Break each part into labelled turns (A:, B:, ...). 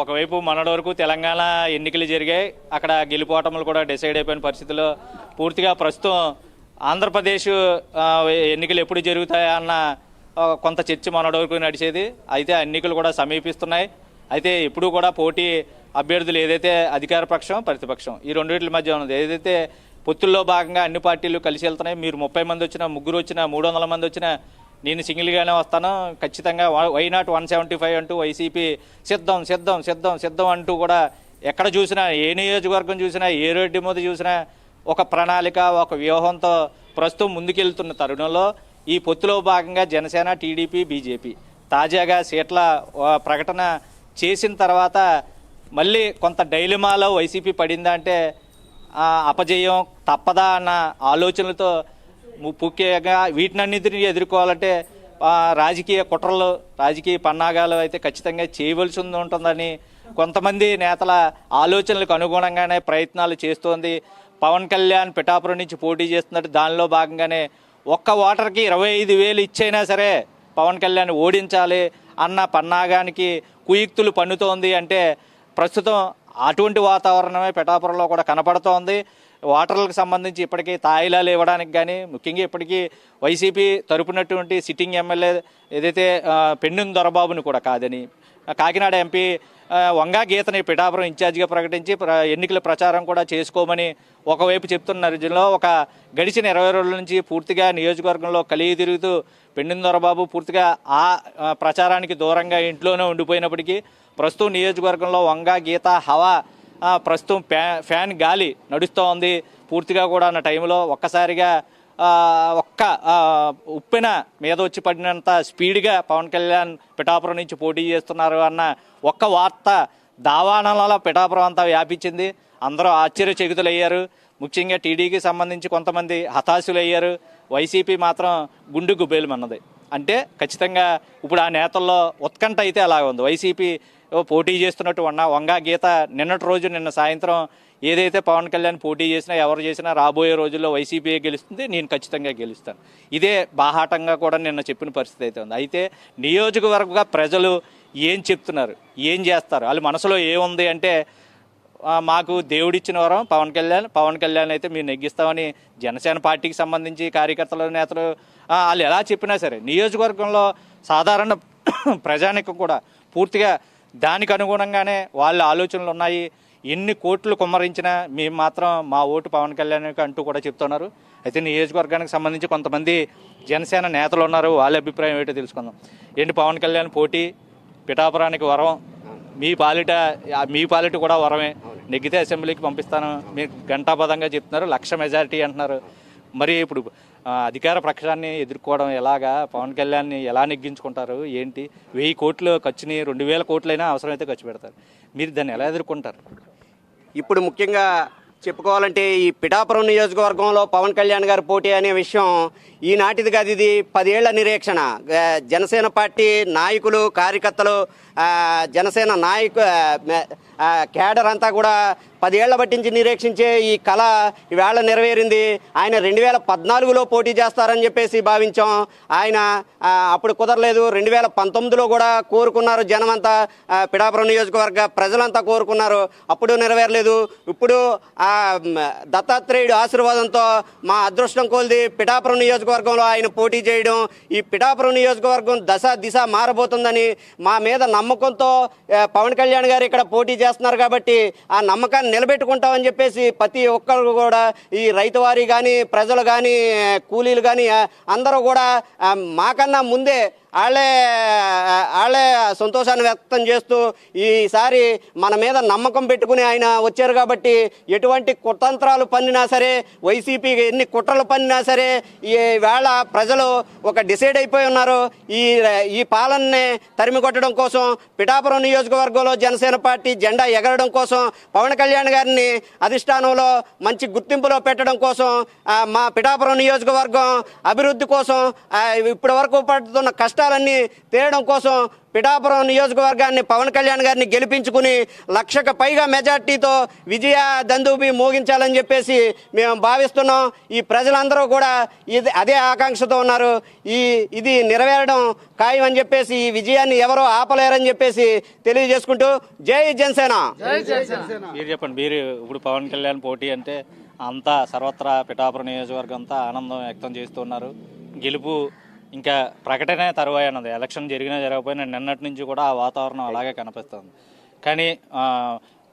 A: ఒకవైపు మొన్నటి వరకు తెలంగాణ ఎన్నికలు జరిగాయి. అక్కడ గెలుపోటములు కూడా డిసైడ్ అయిపోయిన పరిస్థితిలో పూర్తిగా ప్రస్తుతం ఆంధ్రప్రదేశ్ ఎన్నికలు ఎప్పుడు జరుగుతాయా అన్న కొంత చర్చ మొన్నటి వరకు నడిచేది. అయితే ఆ ఎన్నికలు కూడా సమీపిస్తున్నాయి. అయితే ఇప్పుడు కూడా పోటీ అభ్యర్థులు ఏదైతే అధికార పక్షం ప్రతిపక్షం ఈ రెండింటి మధ్య ఉన్నది. ఏదైతే పొత్తుల్లో భాగంగా అన్ని పార్టీలు కలిసి వెళ్తున్నాయి మీరు ముప్పై మంది వచ్చినా ముగ్గురు వచ్చినా మూడు వందల మంది వచ్చినా నేను సింగిల్గానే వస్తాను. ఖచ్చితంగా why not one seventy five అంటూ వైసీపీ సిద్ధం సిద్ధం సిద్ధం సిద్ధం అంటూ కూడా ఎక్కడ చూసినా ఏ నియోజకవర్గం చూసినా ఏ రోడ్డు మీద చూసినా ఒక ప్రణాళిక ఒక వ్యూహంతో ప్రస్తుతం ముందుకెళ్తున్న తరుణంలో ఈ పొత్తులో భాగంగా జనసేన టీడీపీ బీజేపీ తాజాగా సీట్ల ప్రకటన చేసిన తర్వాత మళ్ళీ కొంత డైలిమాలో వైసీపీ పడిందంటే అపజయం తప్పదా అన్న ఆలోచనలతో ముఖ్యంగా వీటినన్నిటిని ఎదుర్కోవాలంటే రాజకీయ కుట్రలు రాజకీయ పన్నాగాలు అయితే ఖచ్చితంగా చేయవలసి ఉంటుందని కొంతమంది నేతల ఆలోచనలకు అనుగుణంగానే ప్రయత్నాలు చేస్తోంది. పవన్ కళ్యాణ్ పిఠాపురం నుంచి పోటీ చేస్తున్నట్టు దానిలో భాగంగానే ఒక్క ఓటర్కి ఇరవై ఐదు వేలు ఇచ్చైనా సరే పవన్ కళ్యాణ్ ఓడించాలి అన్న పన్నాగానికి కుయుక్తులు పన్నుతోంది అంటే ప్రస్తుతం అటువంటి వాతావరణమే పిఠాపురంలో కూడా కనపడుతోంది. ఓటర్లకు సంబంధించి ఇప్పటికీ తాయిలాలు ఇవ్వడానికి కానీ ముఖ్యంగా ఇప్పటికీ వైసీపీ తరపునటువంటి సిట్టింగ్ ఎమ్మెల్యే ఏదైతే పెండింగ్ పెండుం దొరబాబుని కూడా కాదని కాకినాడ ఎంపీ వంగా గీతని పిఠాపురం ఇన్ఛార్జిగా ప్రకటించి ప్ర- ఎన్నికల ప్రచారం కూడా చేసుకోమని ఒకవైపు చెప్తున్న రీజన్లో ఒక గడిచిన ఇరవై రోజుల నుంచి పూర్తిగా నియోజకవర్గంలో కలిగి తిరుగుతూ పెండిందొరబాబు పూర్తిగా ఆ ప్రచారానికి దూరంగా ఇంట్లోనే ఉండిపోయినప్పటికీ ప్రస్తుతం నియోజకవర్గంలో వంగా గీత హవా ప్రస్తుతం ఫ్యా ఫ్యాన్ గాలి నడుస్తూ ఉంది. పూర్తిగా కూడా ఉన్న టైంలో ఒక్కసారిగా ఒక్క ఉప్పిన ఉప్పెన మీద వచ్చి పడినంత స్పీడ్గా పవన్ కళ్యాణ్ పిఠాపురం నుంచి పోటీ చేస్తున్నారు అన్న ఒక్క వార్త దావాణాలలో పిఠాపురం అంతా వ్యాపించింది. అందరూ ఆశ్చర్యచకితులయ్యారు. ముఖ్యంగా టీడీకి సంబంధించి కొంతమంది హతాశులయ్యారు. వైసీపీ మాత్రం గుండు గుబేలమన్నది అంటే ఖచ్చితంగా ఇప్పుడు ఆ నేతల్లో ఉత్కంఠ అయితే అలా ఉంది వైసీపీ పోటీ చేస్తున్నట్టు ఉన్న వంగా గీత నిన్నటి రోజు నిన్న సాయంత్రం ఏదైతే పవన్ కళ్యాణ్ పోటీ చేసినా ఎవరు చేసినా రాబోయే రోజుల్లో వైసీపీ గెలుస్తుంది? నేను ఖచ్చితంగా గెలుస్తాను. ఇదే బాహాటంగా కూడా నిన్న చెప్పిన పరిస్థితి అయితే ఉంది. అయితే నియోజకవర్గ ప్రజలు ఏం చెప్తున్నారు? ఏం చేస్తారు? వాళ్ళ మనసులో ఏముంది అంటే మాకు దేవుడిచ్చిన వరం పవన్ కళ్యాణ్. పవన్ కళ్యాణ్ అయితే మీరు నెగ్గిస్తామని జనసేన పార్టీకి సంబంధించి కార్యకర్తలు నేతలు వాళ్ళు ఎలా చెప్పినా సరే నియోజకవర్గంలో సాధారణ ప్రజానికం కూడా పూర్తిగా దానికి అనుగుణంగానే వాళ్ళ ఆలోచనలు ఉన్నాయి. ఎన్ని కోట్లు కుమ్మరించినా మేము మాత్రం మా ఓటు పవన్ కళ్యాణ్కి అంటూ కూడా చెప్తున్నారు. అయితే నియోజకవర్గానికి సంబంధించి కొంతమంది జనసేన నేతలు ఉన్నారు. వాళ్ళ అభిప్రాయం ఏంటో తెలుసుకుందాం. ఏంటి పవన్ కళ్యాణ్ పోటీ? పిఠాపురానికి వరం. మీ పాలిట మీ పాలిట కూడా వరమే. నెగ్గితే అసెంబ్లీకి పంపిస్తాను. మీరు ఘంటాపదంగా చెప్తున్నారు. లక్ష మెజారిటీ అంటున్నారు. మరి ఇప్పుడు అధికార పక్షాన్ని ఎదుర్కోవడం ఎలాగా? పవన్ కళ్యాణ్ని ఎలా నెగ్గించుకుంటారు? ఏంటి? వెయ్యి కోట్లు ఖర్చుని రెండు వేల కోట్లైనా అవసరమైతే ఖర్చు పెడతారు. మీరు దాన్ని ఎలా ఎదుర్కొంటారు?
B: ఇప్పుడు ముఖ్యంగా చెప్పుకోవాలంటే ఈ పిఠాపురం నియోజకవర్గంలో పవన్ కళ్యాణ్ గారి పోటీ అనే విషయం ఈనాటిది కాదు ఇది పదేళ్ళ నిరీక్షణ. జనసేన పార్టీ నాయకులు కార్యకర్తలు జనసేన నాయకు కేడర్ అంతా కూడా పదేళ్ళ పట్టించి నిరీక్షించే ఈ కళ ఈవేళ నెరవేరింది. ఆయన రెండు వేల పద్నాలుగులో పోటీ చేస్తారని చెప్పేసి భావించాం. ఆయన అప్పుడు కుదరలేదు. రెండు వేల పంతొమ్మిదిలో కూడా కోరుకున్నారు జనమంతా. పిడాపురం పిఠాపురం నియోజకవర్గ ప్రజలంతా కోరుకున్నారు. అప్పుడు నెరవేరలేదు. ఇప్పుడు ఆ దత్తాత్రేయుడు ఆశీర్వాదంతో మా అదృష్టం కోల్ది పిఠాపురం నియోజకవర్గంలో ఆయన పోటీ చేయడం. ఈ పిఠాపురం నియోజకవర్గం దశ దిశ మారబోతుందని మా మీద నమ్మకంతో పవన్ కళ్యాణ్ గారు ఇక్కడ పోటీ చేస్తున్నారు కాబట్టి ఆ నమ్మకాన్ని నిలబెట్టుకుంటామని చెప్పేసి ప్రతి ఒక్కరు కూడా ఈ రైతు వారి కానీ ప్రజలు కానీ కూలీలు కానీ అందరూ కూడా మాకన్నా ముందే వాళ్ళే వాళ్ళే సంతోషాన్ని వ్యక్తం చేస్తూ ఈసారి మన మీద నమ్మకం పెట్టుకుని ఆయన వచ్చారు కాబట్టి ఎటువంటి కుతంత్రాలు పన్నినా సరే వైసీపీ ఎన్ని కుట్రలు పన్నినా సరే ఈ వేళ ప్రజలు ఒక డిసైడ్ అయిపోయి ఉన్నారు. ఈ ఈ పాలనని తరిమి కొట్టడం కోసం పిఠాపురం నియోజకవర్గంలో జనసేన పార్టీ జెండా ఎగరడం కోసం పవన్ కళ్యాణ్ గారిని అధిష్టానంలో మంచి గుర్తింపులో పెట్టడం కోసం మా పిఠాపురం నియోజకవర్గం అభివృద్ధి కోసం ఇప్పటివరకు ఇప్పటి వరకు పడుతున్న కష్ట కష్టాలన్నీ తీరడం కోసం పిఠాపురం నియోజకవర్గాన్ని పవన్ కళ్యాణ్ గారిని గెలిపించుకుని లక్షకు పైగా మెజార్టీతో విజయ దందూబి మోగించాలని చెప్పేసి మేము భావిస్తున్నాం. ఈ ప్రజలందరూ కూడా ఇది అదే ఆకాంక్షతో ఉన్నారు. ఈ ఇది నెరవేరడం ఖాయం అని చెప్పేసి ఈ విజయాన్ని ఎవరో ఆపలేరని చెప్పేసి తెలియజేసుకుంటూ జై జనసేన.
A: మీరు చెప్పండి మీరు ఇప్పుడు పవన్ కళ్యాణ్ పోటీ అంటే అంతా సర్వత్రా పిఠాపురం నియోజకవర్గం అంతా ఆనందం వ్యక్తం చేస్తున్నారు గెలుపు ఇంకా ప్రకటనే తరువాయి ఎలక్షన్ జరిగినా జరగకపోయినా నిన్నటి నుంచి కూడా ఆ వాతావరణం అలాగే కనిపిస్తుంది. కానీ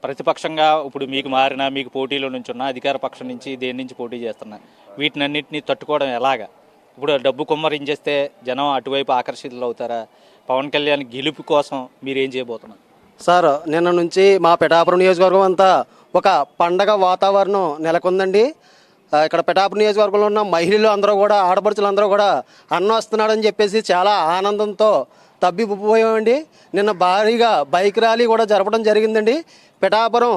A: ప్రతిపక్షంగా ఇప్పుడు మీకు మారిన మీకు పోటీలో నుంచి ఉన్న అధికార పక్షం నుంచి దేని నుంచి పోటీ చేస్తున్నా వీటినన్నింటినీ తట్టుకోవడం ఎలాగా? ఇప్పుడు డబ్బు కుమ్మరించేస్తే జనం అటువైపు ఆకర్షితులు అవుతారా పవన్ కళ్యాణ్ గెలుపు కోసం మీరు ఏం చేయబోతున్నారు?
C: సార్ నిన్న నుంచి మా పిఠాపురం నియోజకవర్గం అంతా ఒక పండగ వాతావరణం నెలకొందండి. ఇక్కడ పిఠాపురం నియోజకవర్గంలో ఉన్న మహిళలు అందరూ కూడా ఆడపడుచులు అందరూ కూడా అన్న వస్తున్నాడని చెప్పేసి చాలా ఆనందంతో తబ్బిపోయామండి నిన్న భారీగా బైక్ ర్యాలీ కూడా జరపడం జరిగిందండి. పిఠాపురం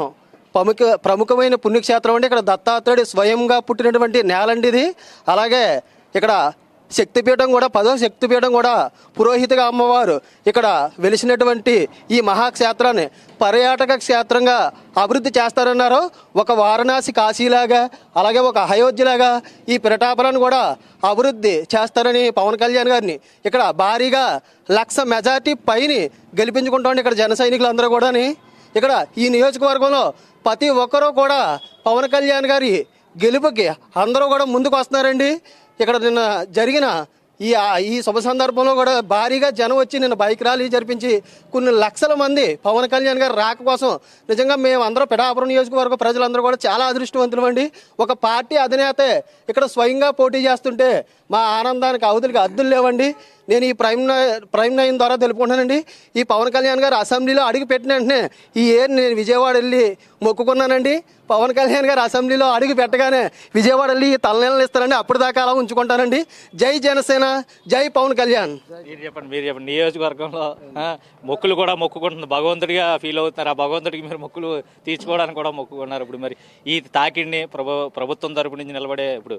C: ప్రముఖ ప్రముఖమైన పుణ్యక్షేత్రం అండి. ఇక్కడ దత్తాత్రేయుడు స్వయంగా పుట్టినటువంటి నేలండి ఇది. అలాగే ఇక్కడ శక్తిపీఠం కూడా పదో శక్తిపీఠం కూడా పురోహితగా అమ్మవారు ఇక్కడ వెలిసినటువంటి ఈ మహాక్షేత్రాన్ని పర్యాటక క్షేత్రంగా అభివృద్ధి చేస్తారన్నారు. ఒక వారణాసి కాశీలాగా అలాగే ఒక అయోధ్యలాగా ఈ పిరటాపురాన్ని కూడా అభివృద్ధి చేస్తారని పవన్ కళ్యాణ్ గారిని ఇక్కడ భారీగా లక్ష మెజార్టీ పైని గెలిపించుకుంటామండి ఇక్కడ జన సైనికులందరూ కూడాని. ఇక్కడ ఈ నియోజకవర్గంలో ప్రతి ఒక్కరూ కూడా పవన్ కళ్యాణ్ గారి గెలుపుకి అందరూ కూడా ముందుకు వస్తున్నారండి. ఇక్కడ నిన్న జరిగిన ఈ ఈ శుభ సందర్భంలో కూడా భారీగా జనం వచ్చి నిన్న బైక్ ర్యాలీ జరిపించి కొన్ని లక్షల మంది పవన్ కళ్యాణ్ గారు రాక కోసం నిజంగా మేము అందరూ పిఠాపురం నియోజకవర్గ ప్రజలందరూ కూడా చాలా అదృష్టవంతులు అండి. ఒక పార్టీ అధినేతే ఇక్కడ స్వయంగా పోటీ చేస్తుంటే మా ఆనందానికి అవధులకి అద్దులు లేవండి. నేను ఈ ప్రైమ్ ప్రైమ్ నైన్ ద్వారా తెలుపుకుంటానండి ఈ పవన్ కళ్యాణ్ గారు అసెంబ్లీలో అడుగు పెట్టిన వెంటనే ఈ ఏర్ నేను విజయవాడ వెళ్ళి మొక్కుకున్నానండి. పవన్ కళ్యాణ్ గారు అసెంబ్లీలో అడుగు పెట్టగానే విజయవాడ వెళ్ళి తలనీళ్ళు ఇస్తారండి అప్పుడు దాకా అలా ఉంచుకుంటానండి. జై జనసేన జై పవన్ కళ్యాణ్.
A: మీరు చెప్పండి మీరు చెప్పండి. నియోజకవర్గంలో మొక్కులు కూడా మొక్కుకుంటుంది భగవంతుడిగా ఫీల్ అవుతున్నారు. ఆ భగవంతుడికి మీరు మొక్కులు తీర్చుకోవడానికి కూడా మొక్కుకున్నారు ఇప్పుడు మరి. ఈ తాకిడిని ప్రభు ప్రభుత్వం తరపు నుంచి నిలబడే ఇప్పుడు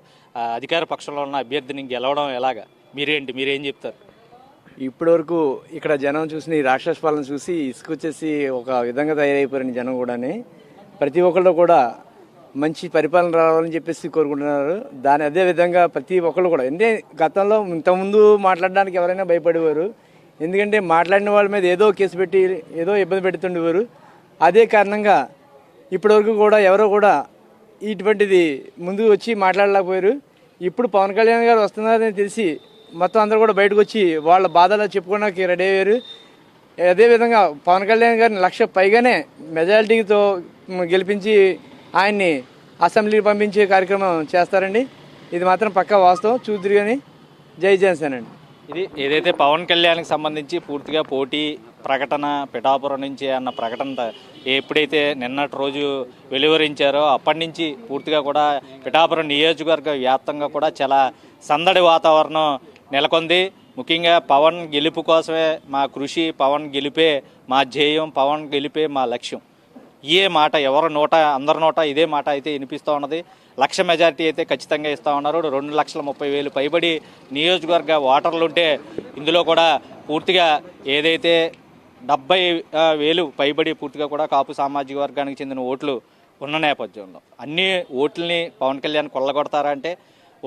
A: అధికార పక్షంలో ఉన్న అభ్యర్థిని గెలవడం ఎలాగా? మీరేంటి మీరేం చెప్తారు?
D: ఇప్పటివరకు ఇక్కడ జనం చూసిన ఈ రాక్షస పాలన చూసి ఇసుకొచ్చేసి ఒక విధంగా తయారైపోయారు జనం కూడాని. ప్రతి ఒక్కళ్ళు కూడా మంచి పరిపాలన రావాలని చెప్పేసి కోరుకుంటున్నారు. దాని అదే విధంగా ప్రతి ఒక్కళ్ళు కూడా అంటే గతంలో ఇంతకుముందు మాట్లాడడానికి ఎవరైనా భయపడేవారు. ఎందుకంటే మాట్లాడిన వాళ్ళ మీద ఏదో కేసు పెట్టి ఏదో ఇబ్బంది పెడుతుండేవారు. అదే కారణంగా ఇప్పటివరకు కూడా ఎవరో కూడా ఇటువంటిది ముందుకు వచ్చి మాట్లాడలేకపోయారు. ఇప్పుడు పవన్ కళ్యాణ్ గారు వస్తున్నారని తెలిసి మొత్తం అందరూ కూడా బయటకు వచ్చి వాళ్ళ బాధలు చెప్పుకోవడానికి రెడీ అయ్యారు. అదేవిధంగా పవన్ కళ్యాణ్ గారిని లక్ష పైగానే మెజారిటీతో గెలిపించి ఆయన్ని అసెంబ్లీకి పంపించే కార్యక్రమం చేస్తారండి. ఇది మాత్రం పక్కా వాస్తవం. చూద్దరు కానీ జై జనసేన అండి.
A: ఇది ఏదైతే పవన్ కళ్యాణ్కి సంబంధించి పూర్తిగా పోటీ ప్రకటన పిఠాపురం నుంచి అన్న ప్రకటన ఎప్పుడైతే నిన్నటి రోజు వెలువరించారో అప్పటి నుంచి పూర్తిగా కూడా పిఠాపురం నియోజకవర్గ వ్యాప్తంగా కూడా చాలా సందడి వాతావరణం నెలకొంది. ముఖ్యంగా పవన్ గెలుపు కోసమే మా కృషి పవన్ గెలిపే మా ధ్యేయం పవన్ గెలిపే మా లక్ష్యం. ఏ మాట ఎవరి నోట అందరి నోట ఇదే మాట అయితే వినిపిస్తూ ఉన్నది. లక్ష మెజార్టీ అయితే ఖచ్చితంగా ఇస్తూ ఉన్నారు. రెండు లక్షల ముప్పై వేలు పైబడి నియోజకవర్గ ఓటర్లు ఉంటే ఇందులో కూడా పూర్తిగా ఏదైతే డెబ్బై వేలు పైబడి పూర్తిగా కూడా కాపు సామాజిక వర్గానికి చెందిన ఓట్లు ఉన్న నేపథ్యంలో. అన్ని ఓట్లని పవన్ కళ్యాణ్ కొల్లగొడతారా అంటే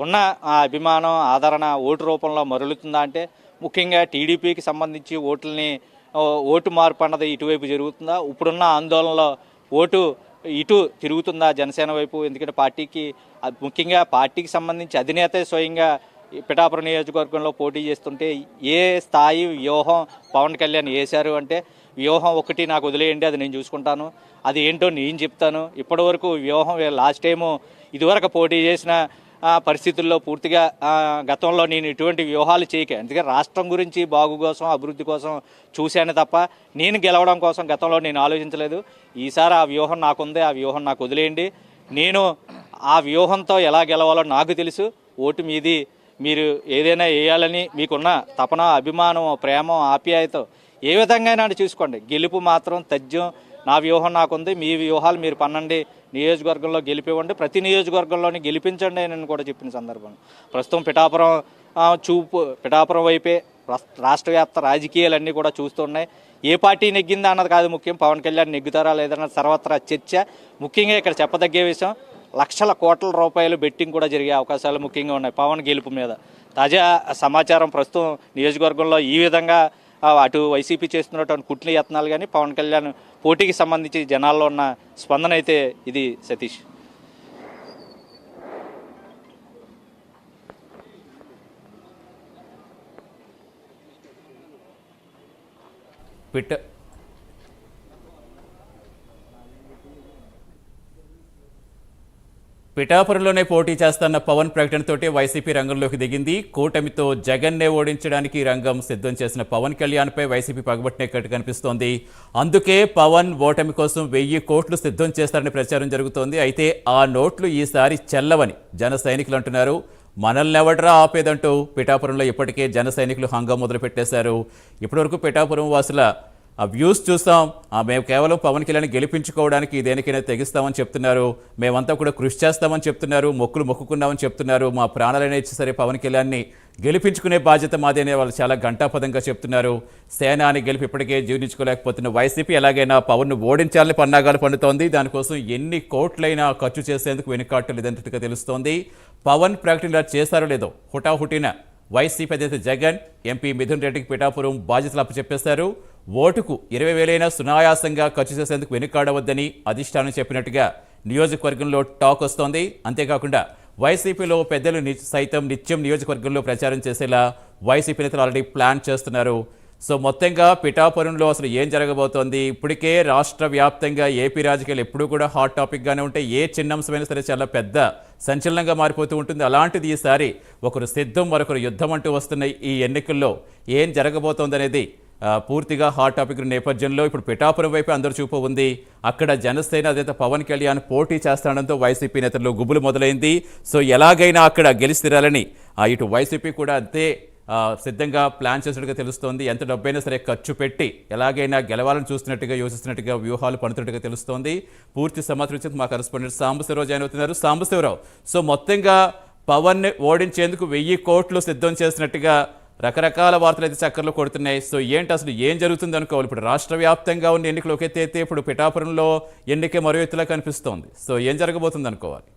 A: ఉన్న ఆ అభిమానం ఆదరణ ఓటు రూపంలో మరలుతుందా అంటే ముఖ్యంగా టీడీపీకి సంబంధించి ఓట్లని ఓటు మార్పు అన్నది ఇటువైపు జరుగుతుందా? ఇప్పుడున్న ఆందోళనలో ఓటు ఇటు తిరుగుతుందా జనసేన వైపు? ఎందుకంటే పార్టీకి ముఖ్యంగా పార్టీకి సంబంధించి అధినేత స్వయంగా పిఠాపురం నియోజకవర్గంలో పోటీ చేస్తుంటే ఏ స్థాయి వ్యూహం పవన్ కళ్యాణ్ వేశారు అంటే వ్యూహం ఒకటి నాకు వదిలేయండి అది నేను చూసుకుంటాను. అది ఏంటో నేను చెప్తాను. ఇప్పటివరకు వ్యూహం లాస్ట్ టైము ఇదివరకు పోటీ చేసిన పరిస్థితుల్లో పూర్తిగా గతంలో నేను ఇటువంటి వ్యూహాలు చేయక ఎందుకంటే రాష్ట్రం గురించి బాగు కోసం అభివృద్ధి కోసం చూశాను తప్ప నేను గెలవడం కోసం గతంలో నేను ఆలోచించలేదు. ఈసారి ఆ వ్యూహం నాకుంది ఆ వ్యూహం నాకు వదిలేయండి. నేను ఆ వ్యూహంతో ఎలా గెలవాలో నాకు తెలుసు. ఓటు మీది మీరు ఏదైనా వేయాలని మీకున్న తపన అభిమానం ప్రేమ ఆప్యాయతో ఏ విధంగా అయినా చూసుకోండి. గెలుపు మాత్రం తథ్యం. నా వ్యూహం నాకుంది. మీ వ్యూహాలు మీరు పన్నండి. నియోజకవర్గంలో గెలిపివ్వండి. ప్రతి నియోజకవర్గంలోని గెలిపించండి అని కూడా చెప్పిన సందర్భం. ప్రస్తుతం పిఠాపురం చూపు పిఠాపురం వైపే రాష్ట్ర- రాష్ట్ర వ్యాప్త రాజకీయాలన్నీ కూడా చూస్తున్నాయి. ఏ పార్టీ నెగ్గిందా అన్నది కాదు ముఖ్యం. పవన్ కళ్యాణ్ నెగ్గుతారా లేదన్నది సర్వత్రా చర్చ. ముఖ్యంగా ఇక్కడ చెప్పదగ్గే విషయం లక్షల కోట్ల రూపాయలు బెట్టింగ్ కూడా జరిగే అవకాశాలు ముఖ్యంగా ఉన్నాయి. పవన్ గెలుపు మీద తాజా సమాచారం ప్రస్తుతం నియోజకవర్గంలో ఈ విధంగా అటు వైసీపీ చేస్తున్నటువంటి కుట్ల యత్నాలు కానీ పవన్ కళ్యాణ్ పోటీకి సంబంధించి జనాల్లో ఉన్న స్పందన అయితే ఇది సతీష్.
E: పిట్ట పిఠాపురంలోనే పోటీ చేస్తున్న పవన్ ప్రకటనతోటే వైసీపీ రంగంలోకి దిగింది. కూటమితో జగన్నే ఓడించడానికి రంగం సిద్ధం చేసిన పవన్ కళ్యాణ్పై వైసీపీ పగబట్టినట్టు కనిపిస్తోంది? అందుకే పవన్ ఓటమి కోసం వెయ్యి కోట్లు సిద్ధం చేస్తారని ప్రచారం జరుగుతోంది. అయితే ఆ నోట్లు ఈసారి చెల్లవని జన సైనికులు అంటున్నారు. మనల్ని ఎవడరా ఆపేదంటూ పిఠాపురంలో ఇప్పటికే జన సైనికులు హంగం మొదలుపెట్టేశారు. ఇప్పటివరకు పిఠాపురం వాసుల ఆ వ్యూస్ చూస్తాం. మేము కేవలం పవన్ కళ్యాణ్ గెలిపించుకోవడానికి దేనికైనా తెగిస్తామని చెప్తున్నారు. మేమంతా కూడా కృషి చేస్తామని చెప్తున్నారు. మొక్కులు మొక్కుకున్నామని చెప్తున్నారు. మా ప్రాణాలైనా సరే పవన్ కళ్యాణ్ని గెలిపించుకునే బాధ్యత మాది అనే వాళ్ళు చాలా ఘంటాపదంగా చెప్తున్నారు. సేనాని గెలిపి ఇప్పటికే జీర్ణించుకోలేకపోతున్న వైసీపీ ఎలాగైనా పవన్ను ఓడించాలని పన్నాగాలు పండుతోంది. దానికోసం ఎన్ని కోట్లైనా ఖర్చు చేసేందుకు వెనుకాట్టలేదన్నట్టుగా తెలుస్తోంది. పవన్ ప్రకటన చేశారో లేదో హుటాహుటిన వైసీపీ అధినేత జగన్ ఎంపీ మిథున్ రెడ్డికి పిఠాపురం బాధ్యతలు అప్పచెప్పేశారు. ఓటుకు ఇరవై వేలైనా సునాయాసంగా ఖర్చు చేసేందుకు వెనుకాడవద్దని అధిష్టానం చెప్పినట్టుగా నియోజకవర్గంలో టాక్ వస్తోంది. అంతేకాకుండా వైసీపీలో పెద్దలు సైతం నిత్యం నియోజకవర్గంలో ప్రచారం చేసేలా వైసీపీ నేతలు ఆల్రెడీ ప్లాన్ చేస్తున్నారు. సో మొత్తంగా పిఠాపురంలో అసలు ఏం జరగబోతోంది? ఇప్పటికే రాష్ట్ర వ్యాప్తంగా ఏపీ రాజకీయాలు ఎప్పుడూ కూడా హాట్ టాపిక్గానే ఉంటాయి. ఏ చిన్న అంశమైనా సరే చాలా పెద్ద సంచలనంగా మారిపోతూ ఉంటుంది. అలాంటిది ఈసారి ఒకరు సిద్ధం మరొకరు యుద్ధం అంటూ వస్తున్న ఈ ఎన్నికల్లో ఏం జరగబోతోంది అనేది పూర్తిగా హాట్ టాపిక్ నేపథ్యంలో ఇప్పుడు పిఠాపురం వైపు అందరు చూపు ఉంది. అక్కడ జనసేన అధినేత పవన్ కళ్యాణ్ పోటీ చేస్తాడంతో వైసీపీ నేతల్లో గుబులు మొదలైంది. సో ఎలాగైనా అక్కడ గెలిచి తీరాలని ఆ, ఇటు వైసీపీ కూడా అంతే సిద్ధంగా ప్లాన్ చేసినట్టుగా తెలుస్తోంది. ఎంత డబ్బైనా సరే ఖర్చు పెట్టి ఎలాగైనా గెలవాలని చూస్తున్నట్టుగా యోచిస్తున్నట్టుగా వ్యూహాలు పడుతున్నట్టుగా తెలుస్తోంది. పూర్తి సమాచారం ఇచ్చేందుకు మా కరెస్పాండెంట్ సాంబశివరావు జాయిన్ అవుతున్నారు. సాంబశివరావు సో మొత్తంగా పవన్ ఓడించేందుకు వెయ్యి కోట్లు సిద్ధం చేసినట్టుగా రకరకాల వార్తలు అయితే చక్కర్లు కొడుతున్నాయి. సో ఏంటి అసలు ఏం జరుగుతుంది అనుకోవాలి. ఇప్పుడు రాష్ట్ర వ్యాప్తంగా ఉన్న ఎన్నికలు ఒక అయితే ఇప్పుడు పిఠాపురంలో ఎన్నిక మరో ఎత్తులా కనిపిస్తోంది. సో ఏం జరగబోతుంది అనుకోవాలి?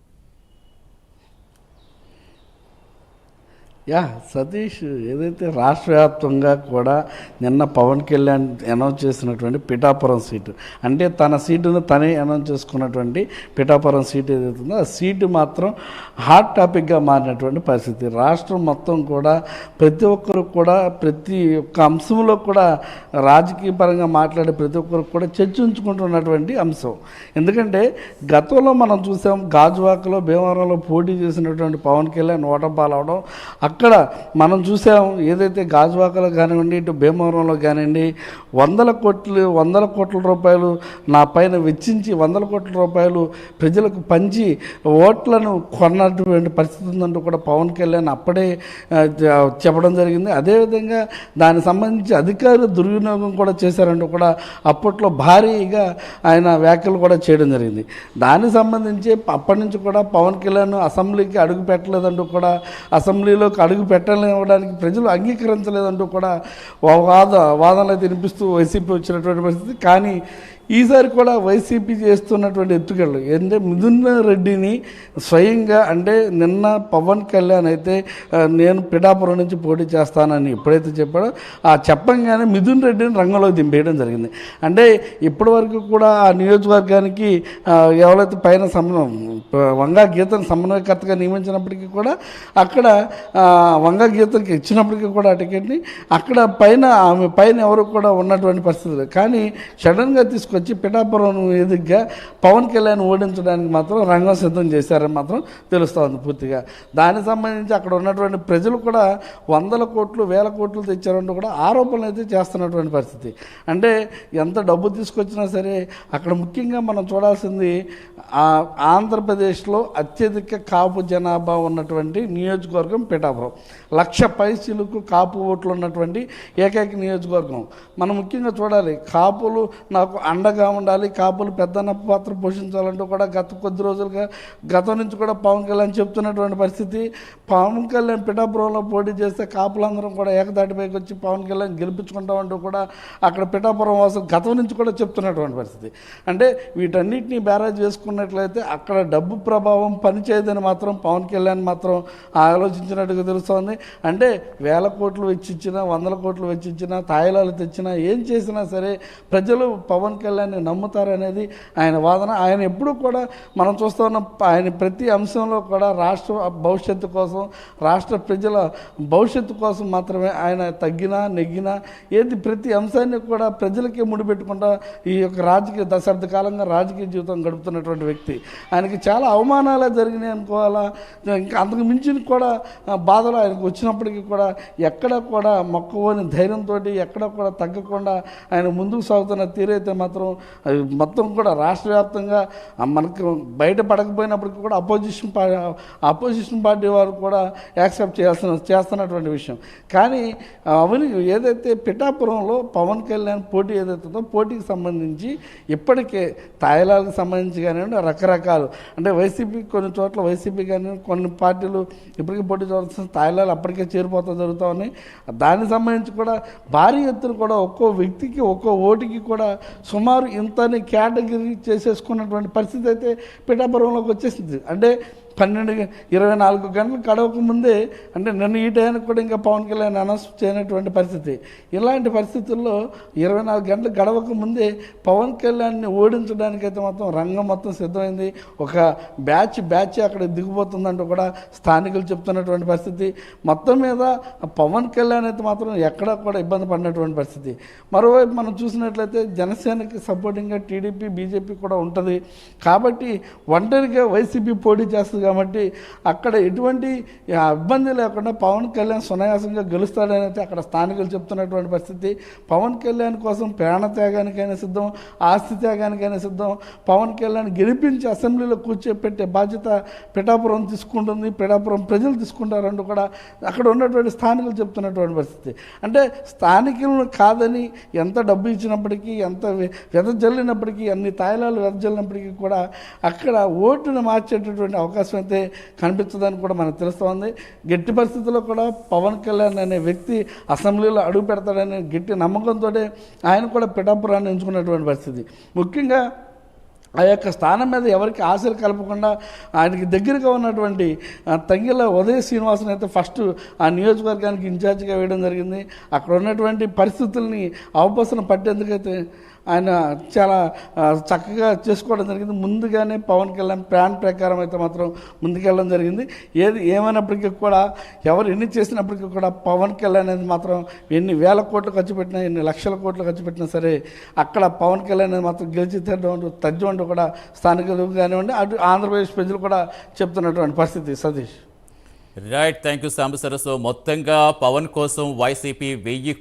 F: యా సతీష్ ఏదైతే రాష్ట్ర వ్యాప్తంగా కూడా నిన్న పవన్ కళ్యాణ్ అనౌన్స్ చేసినటువంటి పిఠాపురం సీటు అంటే తన సీటును తనే అనౌన్స్ చేసుకున్నటువంటి పిఠాపురం సీటు ఏదైతుందో ఆ సీటు మాత్రం హాట్ టాపిక్గా మారినటువంటి పరిస్థితి. రాష్ట్రం మొత్తం కూడా ప్రతి ఒక్కరు కూడా ప్రతి ఒక్క అంశంలో కూడా రాజకీయ పరంగా మాట్లాడే ప్రతి ఒక్కరు కూడా చర్చించుకుంటున్నటువంటి అంశం. ఎందుకంటే గతంలో మనం చూసాం గాజువాకలో భీమవరంలో పోటీ చేసినటువంటి పవన్ కళ్యాణ్ ఓటపాలవడం అక్కడ మనం చూసాం ఏదైతే గాజువాకలో కానివ్వండి ఇటు భీమవరంలో కానివ్వండి వందల కోట్లు వందల కోట్ల రూపాయలు నా పైన వెచ్చించి వందల కోట్ల రూపాయలు ప్రజలకు పంచి ఓట్లను కొన్నటువంటి పరిస్థితి ఉందంటూ కూడా పవన్ కళ్యాణ్ అప్పుడే చెప్పడం జరిగింది. అదేవిధంగా దానికి సంబంధించి అధికారులు దుర్వినియోగం కూడా చేశారంటూ కూడా అప్పట్లో భారీగా ఆయన వ్యాఖ్యలు కూడా చేయడం జరిగింది. దానికి సంబంధించి అప్పటి నుంచి కూడా పవన్ కళ్యాణ్ అసెంబ్లీకి అడుగు పెట్టలేదంటూ కూడా అసెంబ్లీలోకి అడుగు పెట్టలేవడానికి ప్రజలు అంగీకరించలేదంటూ కూడా వాద వాదనలు అయితే వినిపిస్తూ వైసీపీ వచ్చినటువంటి పరిస్థితి. కానీ ఈసారి కూడా వైసీపీ చేస్తున్నటువంటి ఎత్తుగడలు. అంటే మిథున్ రెడ్డిని స్వయంగా అంటే నిన్న పవన్ కళ్యాణ్ అయితే నేను పిఠాపురం నుంచి పోటీ చేస్తానని ఎప్పుడైతే చెప్పాడో ఆ చెప్పంగానే మిథున్ రెడ్డిని రంగంలోకి దింపేయడం జరిగింది. అంటే ఇప్పటి వరకు కూడా ఆ నియోజకవర్గానికి ఎవరైతే పైన సమన్వయం వంగా గీతను సమన్వయకర్తగా నియమించినప్పటికీ కూడా అక్కడ వంగా గీతకి ఇచ్చినప్పటికీ కూడా ఆ టికెట్ని అక్కడ పైన ఆమె పైన ఎవరు కూడా ఉన్నటువంటి పరిస్థితులు కానీ సడన్గా తీసుకొచ్చి పిఠాపురం ఎదుగ్గా పవన్ కళ్యాణ్ ఓడించడానికి మాత్రం రంగం సిద్ధం చేశారని మాత్రం తెలుస్తోంది పూర్తిగా. దానికి సంబంధించి అక్కడ ఉన్నటువంటి ప్రజలు కూడా వందల కోట్లు వేల కోట్లు తెచ్చారంటూ కూడా ఆరోపణలు అయితే చేస్తున్నటువంటి పరిస్థితి. అంటే ఎంత డబ్బు తీసుకొచ్చినా సరే అక్కడ ముఖ్యంగా మనం చూడాల్సింది ఆంధ్రప్రదేశ్లో అత్యధిక కాపు జనాభా ఉన్నటువంటి నియోజకవర్గం పిఠాపురం. లక్ష పైసలకు కాపు ఓట్లు ఉన్నటువంటి ఏకైక నియోజకవర్గం. మనం ముఖ్యంగా చూడాలి కాపులు నాకు అండ అండగా ఉండాలి కాపులు పెద్దన్న పాత్ర పోషించాలంటూ కూడా గత కొద్ది రోజులుగా గతం నుంచి కూడా పవన్ కళ్యాణ్ చెప్తున్నటువంటి పరిస్థితి. పవన్ కళ్యాణ్ పిఠాపురంలో పోటీ చేస్తే కాపులందరం కూడా ఏకదాటిపైకి వచ్చి పవన్ కళ్యాణ్ గెలిపించుకుంటామంటూ కూడా అక్కడ పిఠాపురం వాసులు గతం నుంచి కూడా చెప్తున్నటువంటి పరిస్థితి. అంటే వీటన్నిటిని బ్యారేజ్ చేసుకున్నట్లయితే అక్కడ డబ్బు ప్రభావం పనిచేయదని మాత్రం పవన్ కళ్యాణ్ మాత్రం ఆలోచించినట్టుగా తెలుస్తోంది. అంటే వేల కోట్లు వెచ్చించినా వందల కోట్లు వెచ్చించినా తాయిలాలు తెచ్చినా ఏం చేసినా సరే ప్రజలు పవన్ కళ్యాణ్ కళ్యాణ్ని నమ్ముతారనేది ఆయన వాదన. ఆయన ఎప్పుడూ కూడా మనం చూస్తున్న ఆయన ప్రతి అంశంలో కూడా రాష్ట్ర భవిష్యత్తు కోసం రాష్ట్ర ప్రజల భవిష్యత్తు కోసం మాత్రమే ఆయన తగ్గినా నెగ్గినా ఏది ప్రతి అంశాన్ని కూడా ప్రజలకే ముడిపెట్టుకుంటా ఈ యొక్క రాజకీయ దశాబ్ద కాలంగా రాజకీయ జీవితం గడుపుతున్నటువంటి వ్యక్తి. ఆయనకి చాలా అవమానాలే జరిగినాయి అనుకోవాలా? ఇంకా అంతకు మించిన కూడా బాధలు ఆయనకు వచ్చినప్పటికీ కూడా ఎక్కడ కూడా మొక్కవని ధైర్యంతో ఎక్కడ కూడా తగ్గకుండా ఆయన ముందుకు సాగుతున్న తీరైతే మాత్రం అది మొత్తం కూడా రాష్ట్ర వ్యాప్తంగా మనకు బయట పడకపోయినప్పటికీ కూడా అపోజిషన్ పార్టీ అపోజిషన్ పార్టీ వారు కూడా యాక్సెప్ట్ చేయాల్సిన చేస్తున్నటువంటి విషయం. కానీ అవని ఏదైతే పిఠాపురంలో పవన్ కళ్యాణ్ పోటీ ఏదైతే ఉందో పోటీకి సంబంధించి ఇప్పటికే తాయిలాలకు సంబంధించి కానివ్వండి రకరకాలు. అంటే వైసీపీ కొన్ని చోట్ల వైసీపీ కానీ కొన్ని పార్టీలు ఇప్పటికీ పోటీ చూడాల్సిన తాయిలాలు అప్పటికే చేరిపోతూ జరుగుతూ ఉన్నాయి. దానికి సంబంధించి కూడా భారీ ఎత్తున కూడా ఒక్కో వ్యక్తికి ఒక్కో ఓటుకి కూడా సుమారు ఇంతని కేటగిరీ చేసేసుకున్నటువంటి పరిస్థితి అయితే పిఠాపురంలోకి వచ్చేసింది. అంటే పన్నెండు ఇరవై నాలుగు గంటలు గడవక ముందే అంటే నన్ను ఈ టైంకి కూడా ఇంకా పవన్ కళ్యాణ్ అనౌన్స్ చేయనటువంటి పరిస్థితి. ఇలాంటి పరిస్థితుల్లో ఇరవై నాలుగు గంటలు గడవక ముందే పవన్ కళ్యాణ్ని ఓడించడానికైతే మొత్తం రంగం మొత్తం సిద్ధమైంది. ఒక బ్యాచ్ బ్యాచ్ అక్కడ దిగిపోతుందంటూ కూడా స్థానికులు చెప్తున్నటువంటి పరిస్థితి. మొత్తం మీద పవన్ కళ్యాణ్ అయితే మాత్రం ఎక్కడా కూడా ఇబ్బంది పడినటువంటి పరిస్థితి. మరోవైపు మనం చూసినట్లయితే జనసేనకి సపోర్టింగ్గా టీడీపీ బీజేపీ కూడా ఉంటుంది. కాబట్టి ఒంటరిగా వైసీపీ పోటీ చేస్తుంది కాబట్టి అక్కడ ఎటువంటి ఇబ్బంది లేకుండా పవన్ కళ్యాణ్ సునాయాసంగా గెలుస్తాడని అయితే అక్కడ స్థానికులు చెప్తున్నటువంటి పరిస్థితి. పవన్ కళ్యాణ్ కోసం ప్రాణ త్యాగానికైనా సిద్ధం ఆస్తి త్యాగానికైనా సిద్ధం. పవన్ కళ్యాణ్ గెలిపించి అసెంబ్లీలో కూర్చోపెట్టే బాధ్యత పిఠాపురం తీసుకుంటుంది పిఠాపురం ప్రజలు తీసుకుంటారంటూ కూడా అక్కడ ఉన్నటువంటి స్థానికులు చెప్తున్నటువంటి పరిస్థితి. అంటే స్థానికులను కాదని ఎంత డబ్బు ఇచ్చినప్పటికీ ఎంత వెదజల్లినప్పటికీ అన్ని తాయిలాలు వెదజల్లినప్పటికీ కూడా అక్కడ ఓటును మార్చేటటువంటి అవకాశం అయితే కనిపించదని కూడా మనకు తెలుస్తోంది. గట్టి పరిస్థితుల్లో కూడా పవన్ కళ్యాణ్ అనే వ్యక్తి అసెంబ్లీలో అడుగు పెడతాడనే గట్టి నమ్మకంతో ఆయన కూడా పిఠాపురాన్ని ఎంచుకున్నటువంటి పరిస్థితి. ముఖ్యంగా ఆ యొక్క స్థానం మీద ఎవరికి ఆశలు కలపకుండా ఆయనకి దగ్గరగా ఉన్నటువంటి తంగిల ఉదయ శ్రీనివాసన్ అయితే ఫస్ట్ ఆ నియోజకవర్గానికి ఇన్ఛార్జిగా వేయడం జరిగింది. అక్కడ ఉన్నటువంటి పరిస్థితుల్ని అవపసన పట్టేందుకైతే ఆయన చాలా చక్కగా చేసుకోవడం జరిగింది. ముందుగానే పవన్ కళ్యాణ్ ప్లాన్ ప్రకారం అయితే మాత్రం ముందుకెళ్ళడం జరిగింది. ఏది ఏమైనప్పటికీ కూడా ఎవరు ఎన్ని చేసినప్పటికీ కూడా పవన్ కళ్యాణ్ అనేది మాత్రం ఎన్ని వేల కోట్లు ఖర్చు పెట్టినా ఎన్ని లక్షల కోట్లు ఖర్చు పెట్టినా సరే అక్కడ పవన్ కళ్యాణ్ అనేది మాత్రం గెలిచి తీరడం తజ్జం కూడా స్థానికులు కానివ్వండి అటు ఆంధ్రప్రదేశ్ ప్రజలు కూడా చెప్తున్నటువంటి పరిస్థితి. Satish.
E: Right thank you Samba సరస్సు మొత్తంగా పవన్ కోసం వైసీపీ వెయ్యి